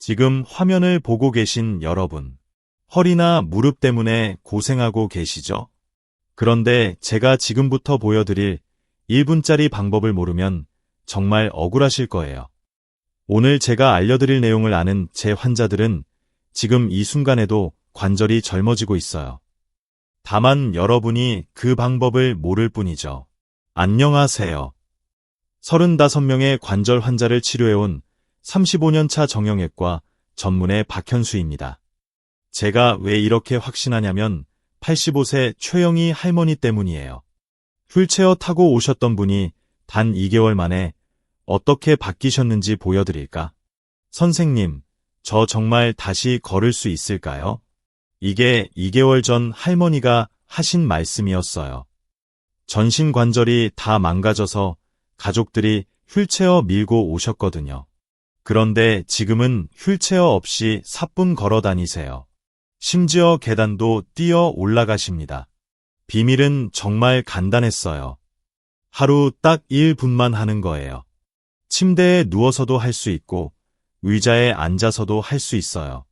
지금 화면을 보고 계신 여러분, 허리나 무릎 때문에 고생하고 계시죠? 그런데 제가 지금부터 보여드릴 1분짜리 방법을 모르면 정말 억울하실 거예요. 오늘 제가 알려드릴 내용을 아는 제 환자들은 지금 이 순간에도 관절이 젊어지고 있어요. 다만 여러분이 그 방법을 모를 뿐이죠. 안녕하세요. 35명의 관절 환자를 치료해온 35년차 정형외과 전문의 박현수입니다. 제가 왜 이렇게 확신하냐면 85세 최영희 할머니 때문이에요. 휠체어 타고 오셨던 분이 단 2개월 만에 어떻게 바뀌셨는지 보여드릴까? 선생님, 저 정말 다시 걸을 수 있을까요? 이게 2개월 전 할머니가 하신 말씀이었어요. 전신 관절이 다 망가져서 가족들이 휠체어 밀고 오셨거든요. 그런데 지금은 휠체어 없이 사뿐 걸어 다니세요. 심지어 계단도 뛰어 올라가십니다. 비밀은 정말 간단했어요. 하루 딱 1분만 하는 거예요. 침대에 누워서도 할 수 있고 의자에 앉아서도 할 수 있어요.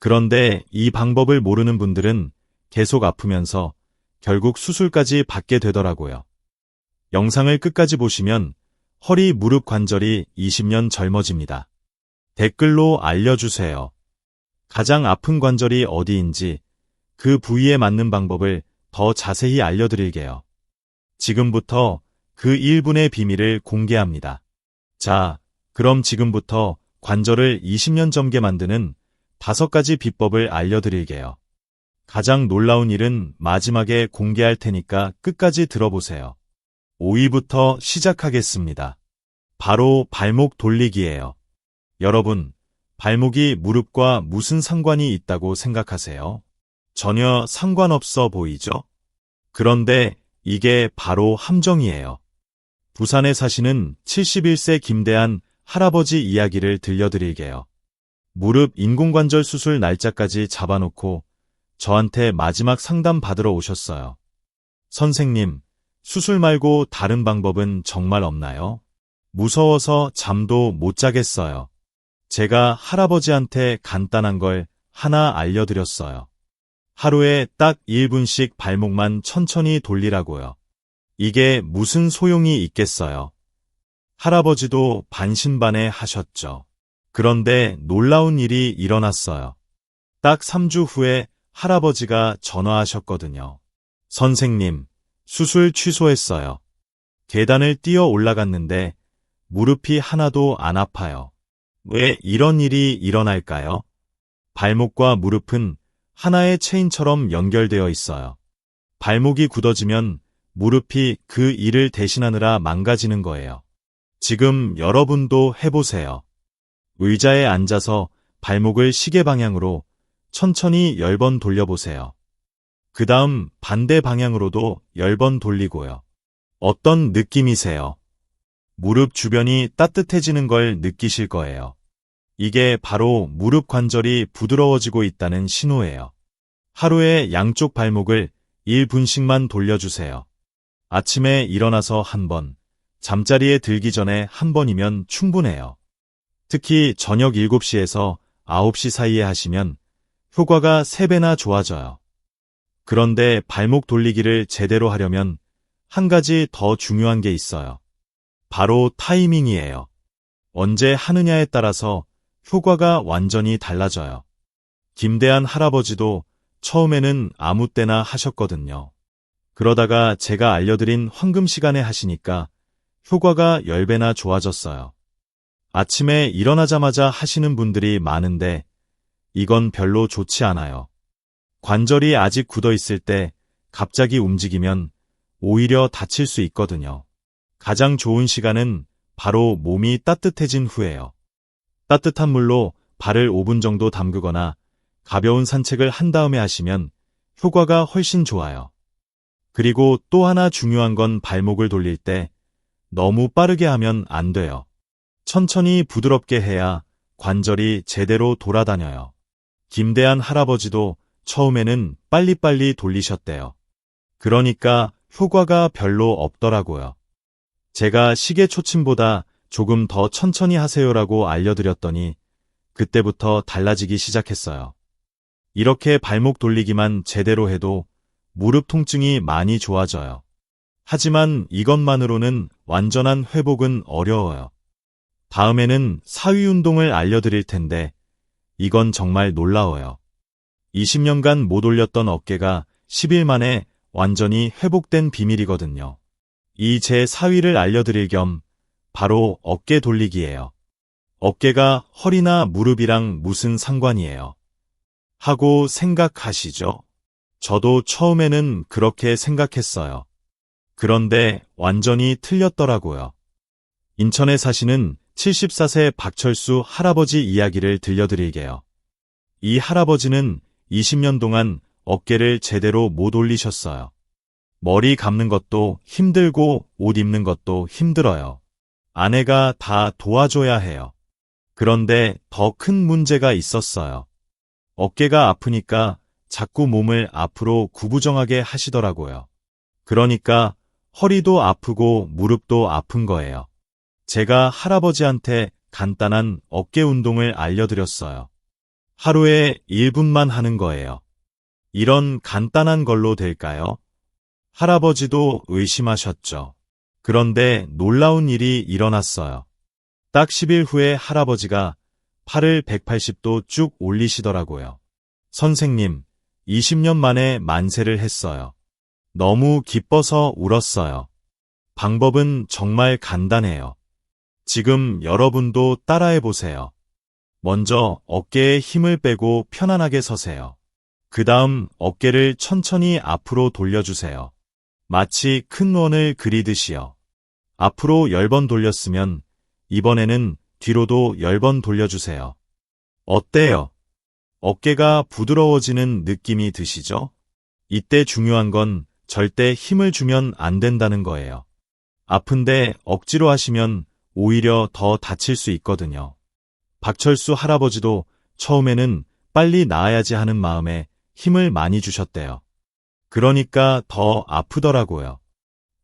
그런데 이 방법을 모르는 분들은 계속 아프면서 결국 수술까지 받게 되더라고요. 영상을 끝까지 보시면 허리 무릎 관절이 20년 젊어집니다. 댓글로 알려주세요. 가장 아픈 관절이 어디인지 그 부위에 맞는 방법을 더 자세히 알려드릴게요. 지금부터 그 1분의 비밀을 공개합니다. 자, 그럼 지금부터 관절을 20년 젊게 만드는 다섯 가지 비법을 알려드릴게요. 가장 놀라운 일은 마지막에 공개할 테니까 끝까지 들어보세요. 5위부터 시작하겠습니다. 바로 발목 돌리기예요. 여러분, 발목이 무릎과 무슨 상관이 있다고 생각하세요? 전혀 상관없어 보이죠? 그런데 이게 바로 함정이에요. 부산에 사시는 71세 김대한 할아버지 이야기를 들려드릴게요. 무릎 인공관절 수술 날짜까지 잡아놓고 저한테 마지막 상담 받으러 오셨어요. 선생님, 수술 말고 다른 방법은 정말 없나요? 무서워서 잠도 못 자겠어요. 제가 할아버지한테 간단한 걸 하나 알려드렸어요. 하루에 딱 1분씩 발목만 천천히 돌리라고요. 이게 무슨 소용이 있겠어요? 할아버지도 반신반의 하셨죠. 그런데 놀라운 일이 일어났어요. 딱 3주 후에 할아버지가 전화하셨거든요. 선생님, 수술 취소했어요. 계단을 뛰어 올라갔는데 무릎이 하나도 안 아파요. 왜 이런 일이 일어날까요? 발목과 무릎은 하나의 체인처럼 연결되어 있어요. 발목이 굳어지면 무릎이 그 일을 대신하느라 망가지는 거예요. 지금 여러분도 해보세요. 의자에 앉아서 발목을 시계 방향으로 천천히 10번 돌려보세요. 그 다음 반대 방향으로도 10번 돌리고요. 어떤 느낌이세요? 무릎 주변이 따뜻해지는 걸 느끼실 거예요. 이게 바로 무릎 관절이 부드러워지고 있다는 신호예요. 하루에 양쪽 발목을 1분씩만 돌려주세요. 아침에 일어나서 한 번, 잠자리에 들기 전에 한 번이면 충분해요. 특히 저녁 7시에서 9시 사이에 하시면 효과가 3배나 좋아져요. 그런데 발목 돌리기를 제대로 하려면 한 가지 더 중요한 게 있어요. 바로 타이밍이에요. 언제 하느냐에 따라서 효과가 완전히 달라져요. 김대한 할아버지도 처음에는 아무 때나 하셨거든요. 그러다가 제가 알려드린 황금 시간에 하시니까 효과가 10배나 좋아졌어요. 아침에 일어나자마자 하시는 분들이 많은데 이건 별로 좋지 않아요. 관절이 아직 굳어 있을 때 갑자기 움직이면 오히려 다칠 수 있거든요. 가장 좋은 시간은 바로 몸이 따뜻해진 후에요. 따뜻한 물로 발을 5분 정도 담그거나 가벼운 산책을 한 다음에 하시면 효과가 훨씬 좋아요. 그리고 또 하나 중요한 건 발목을 돌릴 때 너무 빠르게 하면 안 돼요. 천천히 부드럽게 해야 관절이 제대로 돌아다녀요. 김대한 할아버지도 처음에는 빨리빨리 돌리셨대요. 그러니까 효과가 별로 없더라고요. 제가 시계 초침보다 조금 더 천천히 하세요라고 알려드렸더니 그때부터 달라지기 시작했어요. 이렇게 발목 돌리기만 제대로 해도 무릎 통증이 많이 좋아져요. 하지만 이것만으로는 완전한 회복은 어려워요. 다음에는 사위 운동을 알려드릴 텐데 이건 정말 놀라워요. 20년간 못 올렸던 어깨가 10일 만에 완전히 회복된 비밀이거든요. 이제 사위를 알려드릴 겸 바로 어깨 돌리기예요. 어깨가 허리나 무릎이랑 무슨 상관이에요? 하고 생각하시죠? 저도 처음에는 그렇게 생각했어요. 그런데 완전히 틀렸더라고요. 인천에 사시는 74세 박철수 할아버지 이야기를 들려드릴게요. 이 할아버지는 20년 동안 어깨를 제대로 못 올리셨어요. 머리 감는 것도 힘들고 옷 입는 것도 힘들어요. 아내가 다 도와줘야 해요. 그런데 더 큰 문제가 있었어요. 어깨가 아프니까 자꾸 몸을 앞으로 구부정하게 하시더라고요. 그러니까 허리도 아프고 무릎도 아픈 거예요. 제가 할아버지한테 간단한 어깨 운동을 알려드렸어요. 하루에 1분만 하는 거예요. 이런 간단한 걸로 될까요? 할아버지도 의심하셨죠. 그런데 놀라운 일이 일어났어요. 딱 10일 후에 할아버지가 팔을 180도 쭉 올리시더라고요. 선생님, 20년 만에 만세를 했어요. 너무 기뻐서 울었어요. 방법은 정말 간단해요. 지금 여러분도 따라해 보세요. 먼저 어깨에 힘을 빼고 편안하게 서세요. 그 다음 어깨를 천천히 앞으로 돌려주세요. 마치 큰 원을 그리듯이요. 앞으로 10번 돌렸으면 이번에는 뒤로도 10번 돌려주세요. 어때요? 어깨가 부드러워지는 느낌이 드시죠? 이때 중요한 건 절대 힘을 주면 안 된다는 거예요. 아픈데 억지로 하시면 오히려 더 다칠 수 있거든요. 박철수 할아버지도 처음에는 빨리 나아야지 하는 마음에 힘을 많이 주셨대요. 그러니까 더 아프더라고요.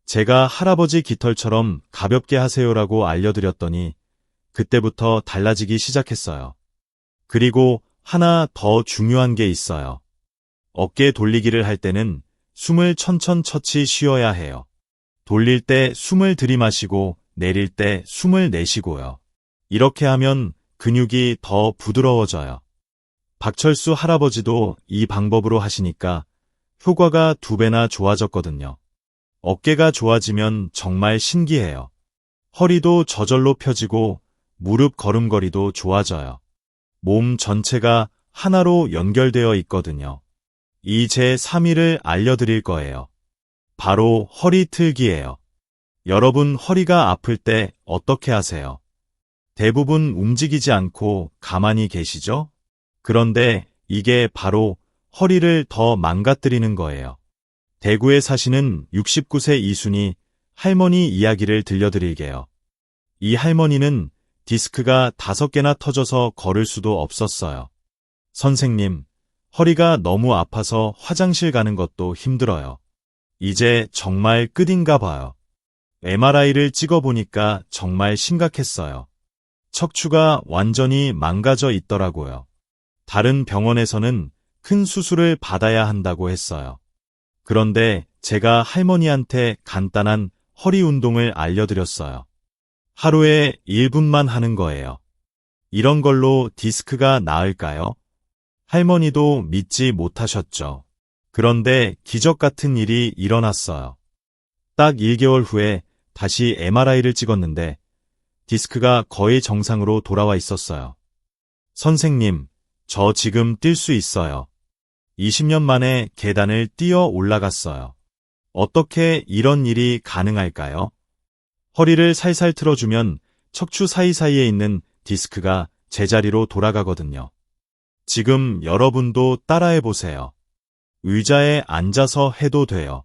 제가 할아버지 깃털처럼 가볍게 하세요라고 알려드렸더니 그때부터 달라지기 시작했어요. 그리고 하나 더 중요한 게 있어요. 어깨 돌리기를 할 때는 숨을 천천처치 쉬어야 해요. 돌릴 때 숨을 들이마시고 내릴 때 숨을 내쉬고요. 이렇게 하면 근육이 더 부드러워져요. 박철수 할아버지도 이 방법으로 하시니까 효과가 두 배나 좋아졌거든요. 어깨가 좋아지면 정말 신기해요. 허리도 저절로 펴지고 무릎 걸음걸이도 좋아져요. 몸 전체가 하나로 연결되어 있거든요. 이 제 3위를 알려드릴 거예요. 바로 허리 틀기예요. 여러분 허리가 아플 때 어떻게 하세요? 대부분 움직이지 않고 가만히 계시죠? 그런데 이게 바로 허리를 더 망가뜨리는 거예요. 대구에 사시는 69세 이순이 할머니 이야기를 들려드릴게요. 이 할머니는 디스크가 다섯 개나 터져서 걸을 수도 없었어요. 선생님, 허리가 너무 아파서 화장실 가는 것도 힘들어요. 이제 정말 끝인가 봐요. MRI를 찍어보니까 정말 심각했어요. 척추가 완전히 망가져 있더라고요. 다른 병원에서는 큰 수술을 받아야 한다고 했어요. 그런데 제가 할머니한테 간단한 허리 운동을 알려드렸어요. 하루에 1분만 하는 거예요. 이런 걸로 디스크가 나을까요? 할머니도 믿지 못하셨죠. 그런데 기적 같은 일이 일어났어요. 딱 1개월 후에 다시 MRI를 찍었는데 디스크가 거의 정상으로 돌아와 있었어요. 선생님, 저 지금 뛸 수 있어요. 20년 만에 계단을 뛰어 올라갔어요. 어떻게 이런 일이 가능할까요? 허리를 살살 틀어주면 척추 사이사이에 있는 디스크가 제자리로 돌아가거든요. 지금 여러분도 따라해 보세요. 의자에 앉아서 해도 돼요.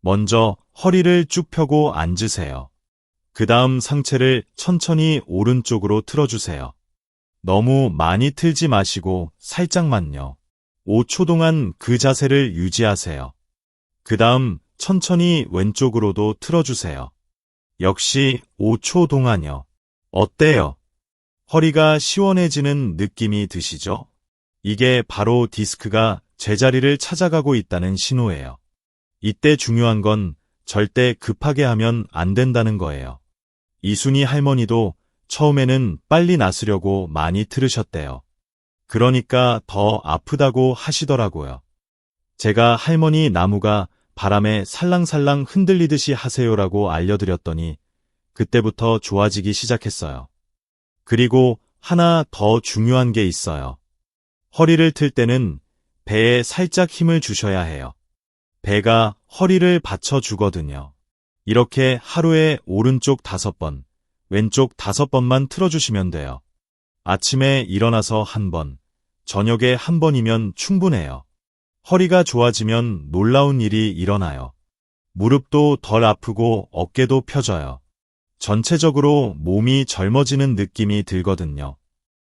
먼저 허리를 쭉 펴고 앉으세요. 그 다음 상체를 천천히 오른쪽으로 틀어주세요. 너무 많이 틀지 마시고 살짝만요. 5초 동안 그 자세를 유지하세요. 그 다음 천천히 왼쪽으로도 틀어주세요. 역시 5초 동안요. 어때요? 허리가 시원해지는 느낌이 드시죠? 이게 바로 디스크가 제자리를 찾아가고 있다는 신호예요. 이때 중요한 건 절대 급하게 하면 안 된다는 거예요. 이순이 할머니도 처음에는 빨리 낫으려고 많이 틀으셨대요. 그러니까 더 아프다고 하시더라고요. 제가 할머니 나무가 바람에 살랑살랑 흔들리듯이 하세요라고 알려드렸더니 그때부터 좋아지기 시작했어요. 그리고 하나 더 중요한 게 있어요. 허리를 틀 때는 배에 살짝 힘을 주셔야 해요. 배가 허리를 받쳐 주거든요. 이렇게 하루에 오른쪽 다섯 번, 왼쪽 다섯 번만 틀어주시면 돼요. 아침에 일어나서 한 번, 저녁에 한 번이면 충분해요. 허리가 좋아지면 놀라운 일이 일어나요. 무릎도 덜 아프고 어깨도 펴져요. 전체적으로 몸이 젊어지는 느낌이 들거든요.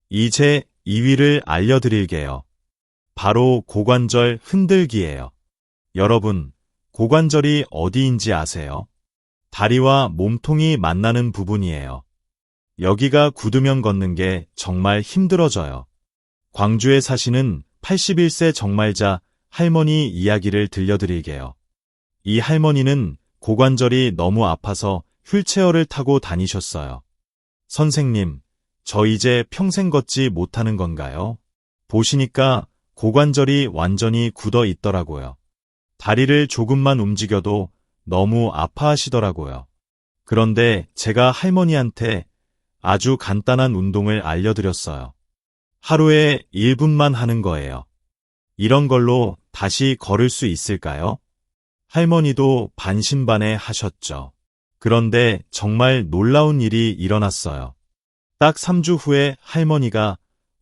이제 2위를 알려드릴게요. 바로 고관절 흔들기예요. 여러분, 고관절이 어디인지 아세요? 다리와 몸통이 만나는 부분이에요. 여기가 굳으면 걷는 게 정말 힘들어져요. 광주에 사시는 81세 정말자 할머니 이야기를 들려드릴게요. 이 할머니는 고관절이 너무 아파서 휠체어를 타고 다니셨어요. 선생님, 저 이제 평생 걷지 못하는 건가요? 보시니까 고관절이 완전히 굳어 있더라고요. 다리를 조금만 움직여도 너무 아파하시더라고요. 그런데 제가 할머니한테 아주 간단한 운동을 알려드렸어요. 하루에 1분만 하는 거예요. 이런 걸로 다시 걸을 수 있을까요? 할머니도 반신반의 하셨죠. 그런데 정말 놀라운 일이 일어났어요. 딱 3주 후에 할머니가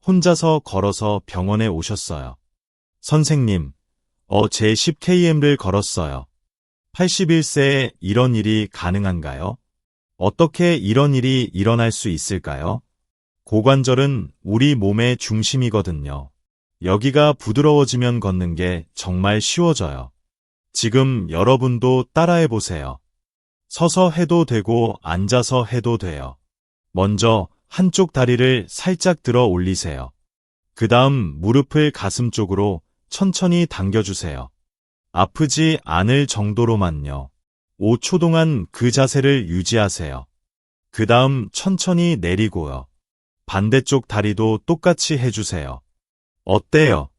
혼자서 걸어서 병원에 오셨어요. 선생님, 어제 10km를 걸었어요. 81세에 이런 일이 가능한가요? 어떻게 이런 일이 일어날 수 있을까요? 고관절은 우리 몸의 중심이거든요. 여기가 부드러워지면 걷는 게 정말 쉬워져요. 지금 여러분도 따라해 보세요. 서서 해도 되고 앉아서 해도 돼요. 먼저 한쪽 다리를 살짝 들어 올리세요. 그 다음 무릎을 가슴 쪽으로 천천히 당겨주세요. 아프지 않을 정도로만요. 5초 동안 그 자세를 유지하세요. 그 다음 천천히 내리고요. 반대쪽 다리도 똑같이 해주세요. 어때요?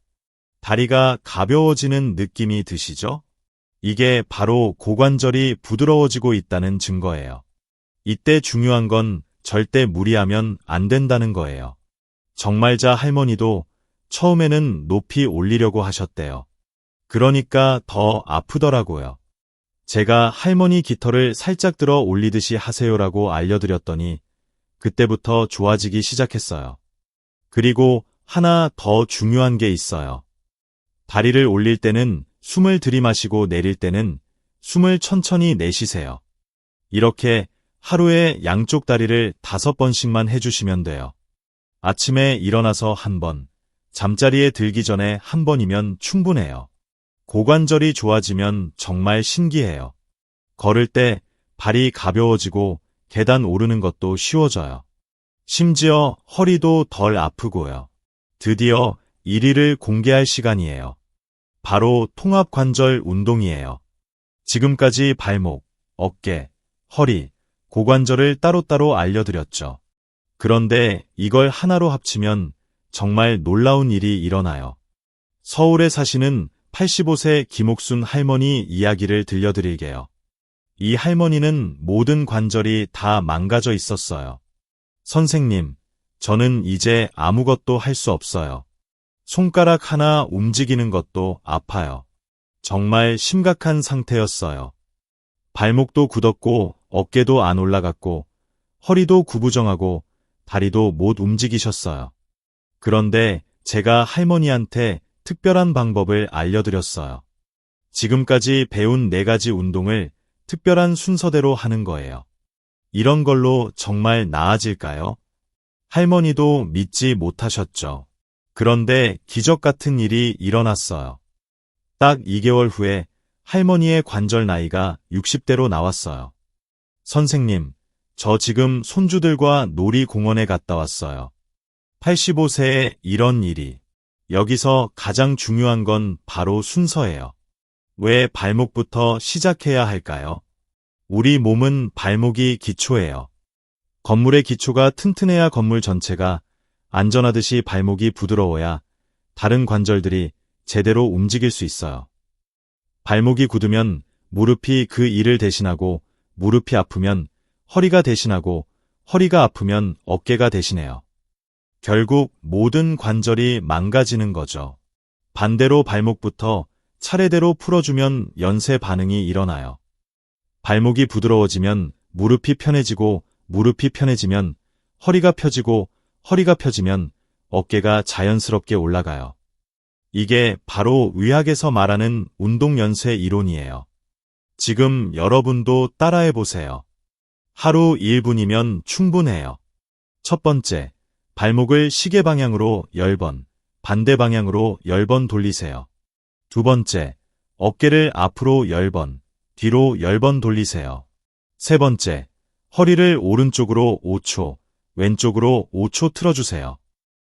다리가 가벼워지는 느낌이 드시죠? 이게 바로 고관절이 부드러워지고 있다는 증거예요. 이때 중요한 건 절대 무리하면 안 된다는 거예요. 정말자 할머니도 처음에는 높이 올리려고 하셨대요. 그러니까 더 아프더라고요. 제가 할머니 깃털을 살짝 들어 올리듯이 하세요라고 알려드렸더니 그때부터 좋아지기 시작했어요. 그리고 하나 더 중요한 게 있어요. 다리를 올릴 때는 숨을 들이마시고 내릴 때는 숨을 천천히 내쉬세요. 이렇게 하루에 양쪽 다리를 다섯 번씩만 해주시면 돼요. 아침에 일어나서 한 번, 잠자리에 들기 전에 한 번이면 충분해요. 고관절이 좋아지면 정말 신기해요. 걸을 때 발이 가벼워지고 계단 오르는 것도 쉬워져요. 심지어 허리도 덜 아프고요. 드디어 1위를 공개할 시간이에요. 바로 통합관절 운동이에요. 지금까지 발목, 어깨, 허리, 고관절을 따로따로 알려드렸죠. 그런데 이걸 하나로 합치면 정말 놀라운 일이 일어나요. 서울에 사시는 85세 김옥순 할머니 이야기를 들려드릴게요. 이 할머니는 모든 관절이 다 망가져 있었어요. 선생님, 저는 이제 아무것도 할 수 없어요. 손가락 하나 움직이는 것도 아파요. 정말 심각한 상태였어요. 발목도 굳었고 어깨도 안 올라갔고 허리도 구부정하고 다리도 못 움직이셨어요. 그런데 제가 할머니한테 특별한 방법을 알려드렸어요. 지금까지 배운 네 가지 운동을 특별한 순서대로 하는 거예요. 이런 걸로 정말 나아질까요? 할머니도 믿지 못하셨죠. 그런데 기적 같은 일이 일어났어요. 딱 2개월 후에 할머니의 관절 나이가 60대로 나왔어요. 선생님, 저 지금 손주들과 놀이공원에 갔다 왔어요. 85세에 이런 일이. 여기서 가장 중요한 건 바로 순서예요. 왜 발목부터 시작해야 할까요? 우리 몸은 발목이 기초예요. 건물의 기초가 튼튼해야 건물 전체가 안전하듯이 발목이 부드러워야 다른 관절들이 제대로 움직일 수 있어요. 발목이 굳으면 무릎이 그 일을 대신하고 무릎이 아프면 허리가 대신하고 허리가 아프면 어깨가 대신해요. 결국 모든 관절이 망가지는 거죠. 반대로 발목부터 차례대로 풀어주면 연쇄 반응이 일어나요. 발목이 부드러워지면 무릎이 편해지고 무릎이 편해지면 허리가 펴지고 허리가 펴지면 어깨가 자연스럽게 올라가요. 이게 바로 의학에서 말하는 운동 연쇄 이론이에요. 지금 여러분도 따라해 보세요. 하루 1분이면 충분해요. 첫 번째, 발목을 시계 방향으로 10번, 반대 방향으로 10번 돌리세요. 두 번째, 어깨를 앞으로 10번, 뒤로 10번 돌리세요. 세 번째, 허리를 오른쪽으로 5초, 왼쪽으로 5초 틀어주세요.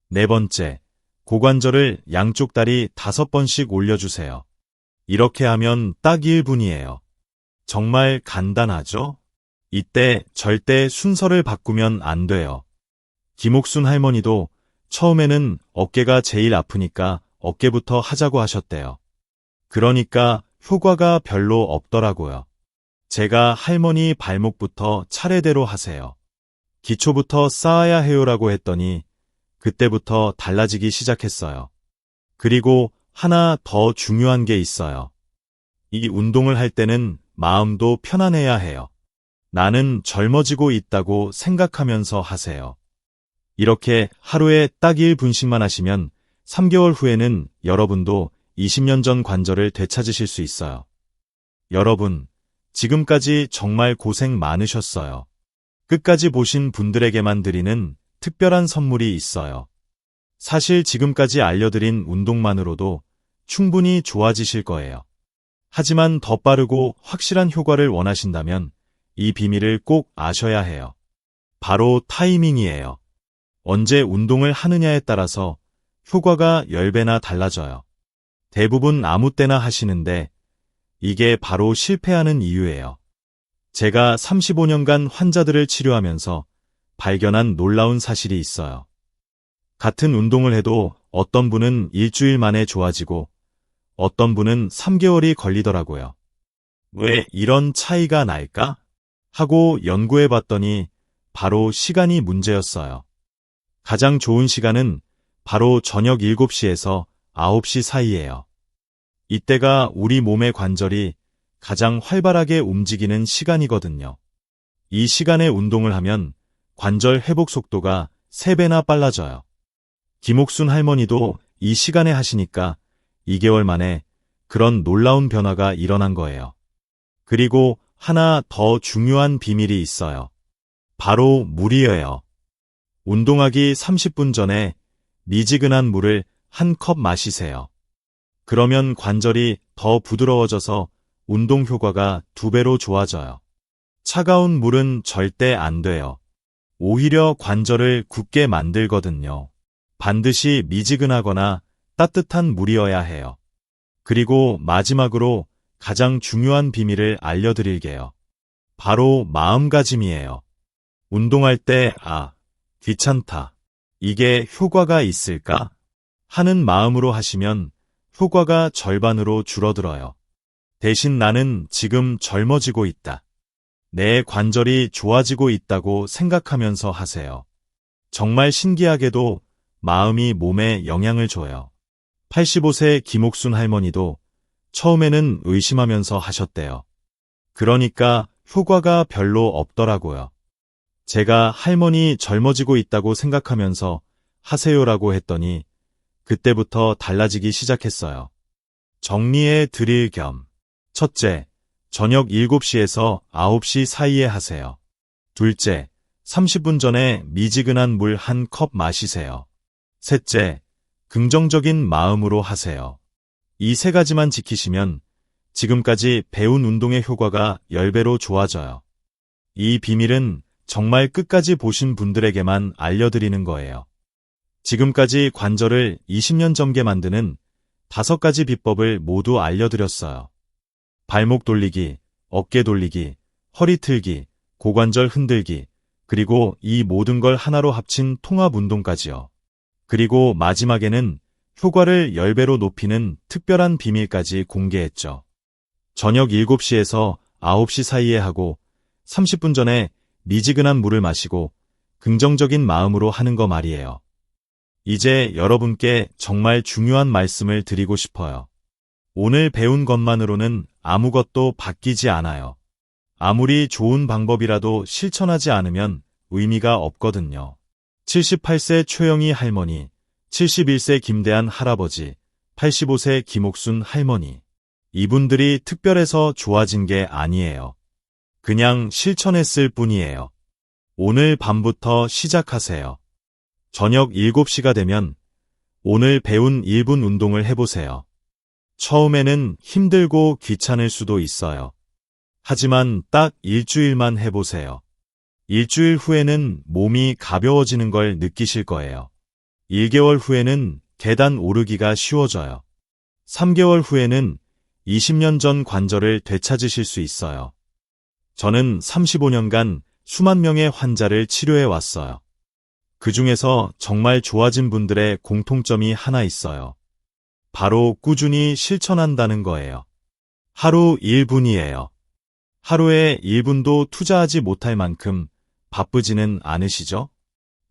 네 번째, 고관절을 양쪽 다리 5번씩 올려주세요. 이렇게 하면 딱 1분이에요. 정말 간단하죠? 이때 절대 순서를 바꾸면 안 돼요. 김옥순 할머니도 처음에는 어깨가 제일 아프니까 어깨부터 하자고 하셨대요. 그러니까 효과가 별로 없더라고요. 제가 할머니 발목부터 차례대로 하세요. 기초부터 쌓아야 해요라고 했더니 그때부터 달라지기 시작했어요. 그리고 하나 더 중요한 게 있어요. 이 운동을 할 때는 마음도 편안해야 해요. 나는 젊어지고 있다고 생각하면서 하세요. 이렇게 하루에 딱 1분씩만 하시면 3개월 후에는 여러분도 20년 전 관절을 되찾으실 수 있어요. 여러분, 지금까지 정말 고생 많으셨어요. 끝까지 보신 분들에게만 드리는 특별한 선물이 있어요. 사실 지금까지 알려드린 운동만으로도 충분히 좋아지실 거예요. 하지만 더 빠르고 확실한 효과를 원하신다면 이 비밀을 꼭 아셔야 해요. 바로 타이밍이에요. 언제 운동을 하느냐에 따라서 효과가 10배나 달라져요. 대부분 아무 때나 하시는데 이게 바로 실패하는 이유예요. 제가 35년간 환자들을 치료하면서 발견한 놀라운 사실이 있어요. 같은 운동을 해도 어떤 분은 일주일 만에 좋아지고 어떤 분은 3개월이 걸리더라고요. 왜 이런 차이가 날까? 하고 연구해 봤더니 바로 시간이 문제였어요. 가장 좋은 시간은 바로 저녁 7시에서 9시 사이예요. 이때가 우리 몸의 관절이 가장 활발하게 움직이는 시간이거든요. 이 시간에 운동을 하면 관절 회복 속도가 3배나 빨라져요. 김옥순 할머니도 이 시간에 하시니까 2개월 만에 그런 놀라운 변화가 일어난 거예요. 그리고 하나 더 중요한 비밀이 있어요. 바로 물이에요. 운동하기 30분 전에 미지근한 물을 한 컵 마시세요. 그러면 관절이 더 부드러워져서 운동 효과가 두 배로 좋아져요. 차가운 물은 절대 안 돼요. 오히려 관절을 굳게 만들거든요. 반드시 미지근하거나 따뜻한 물이어야 해요. 그리고 마지막으로 가장 중요한 비밀을 알려드릴게요. 바로 마음가짐이에요. 운동할 때, 아, 귀찮다. 이게 효과가 있을까? 하는 마음으로 하시면 효과가 절반으로 줄어들어요. 대신 나는 지금 젊어지고 있다. 내 관절이 좋아지고 있다고 생각하면서 하세요. 정말 신기하게도 마음이 몸에 영향을 줘요. 85세 김옥순 할머니도 처음에는 의심하면서 하셨대요. 그러니까 효과가 별로 없더라고요. 제가 할머니 젊어지고 있다고 생각하면서 하세요라고 했더니 그때부터 달라지기 시작했어요. 정리해 드릴 겸. 첫째, 저녁 7시에서 9시 사이에 하세요. 둘째, 30분 전에 미지근한 물 한 컵 마시세요. 셋째, 긍정적인 마음으로 하세요. 이 세 가지만 지키시면 지금까지 배운 운동의 효과가 10배로 좋아져요. 이 비밀은 정말 끝까지 보신 분들에게만 알려드리는 거예요. 지금까지 관절을 20년 젊게 만드는 다섯 가지 비법을 모두 알려드렸어요. 발목 돌리기, 어깨 돌리기, 허리 틀기, 고관절 흔들기, 그리고 이 모든 걸 하나로 합친 통합 운동까지요. 그리고 마지막에는 효과를 10배로 높이는 특별한 비밀까지 공개했죠. 저녁 7시에서 9시 사이에 하고 30분 전에 미지근한 물을 마시고 긍정적인 마음으로 하는 거 말이에요. 이제 여러분께 정말 중요한 말씀을 드리고 싶어요. 오늘 배운 것만으로는 아무것도 바뀌지 않아요. 아무리 좋은 방법이라도 실천하지 않으면 의미가 없거든요. 78세 최영희 할머니, 71세 김대한 할아버지, 85세 김옥순 할머니. 이분들이 특별해서 좋아진 게 아니에요. 그냥 실천했을 뿐이에요. 오늘 밤부터 시작하세요. 저녁 7시가 되면 오늘 배운 1분 운동을 해보세요. 처음에는 힘들고 귀찮을 수도 있어요. 하지만 딱 일주일만 해보세요. 일주일 후에는 몸이 가벼워지는 걸 느끼실 거예요. 1개월 후에는 계단 오르기가 쉬워져요. 3개월 후에는 20년 전 관절을 되찾으실 수 있어요. 저는 35년간 수만 명의 환자를 치료해 왔어요. 그 중에서 정말 좋아진 분들의 공통점이 하나 있어요. 바로 꾸준히 실천한다는 거예요. 하루 1분이에요. 하루에 1분도 투자하지 못할 만큼 바쁘지는 않으시죠?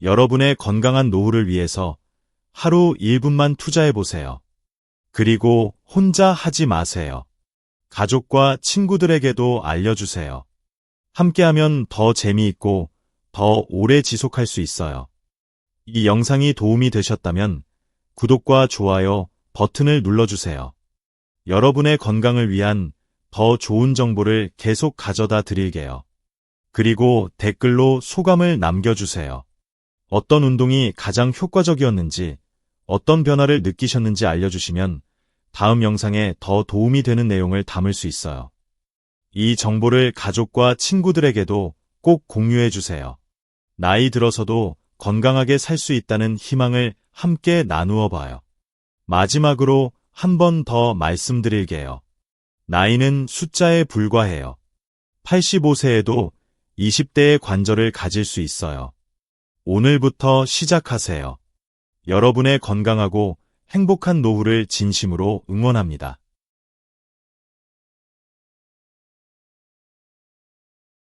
여러분의 건강한 노후를 위해서 하루 1분만 투자해 보세요. 그리고 혼자 하지 마세요. 가족과 친구들에게도 알려주세요. 함께하면 더 재미있고 더 오래 지속할 수 있어요. 이 영상이 도움이 되셨다면 구독과 좋아요 버튼을 눌러주세요. 여러분의 건강을 위한 더 좋은 정보를 계속 가져다 드릴게요. 그리고 댓글로 소감을 남겨주세요. 어떤 운동이 가장 효과적이었는지, 어떤 변화를 느끼셨는지 알려주시면 다음 영상에 더 도움이 되는 내용을 담을 수 있어요. 이 정보를 가족과 친구들에게도 꼭 공유해 주세요. 나이 들어서도 건강하게 살 수 있다는 희망을 함께 나누어 봐요. 마지막으로 한 번 더 말씀드릴게요. 나이는 숫자에 불과해요. 85세에도 20대의 관절을 가질 수 있어요. 오늘부터 시작하세요. 여러분의 건강하고 행복한 노후를 진심으로 응원합니다.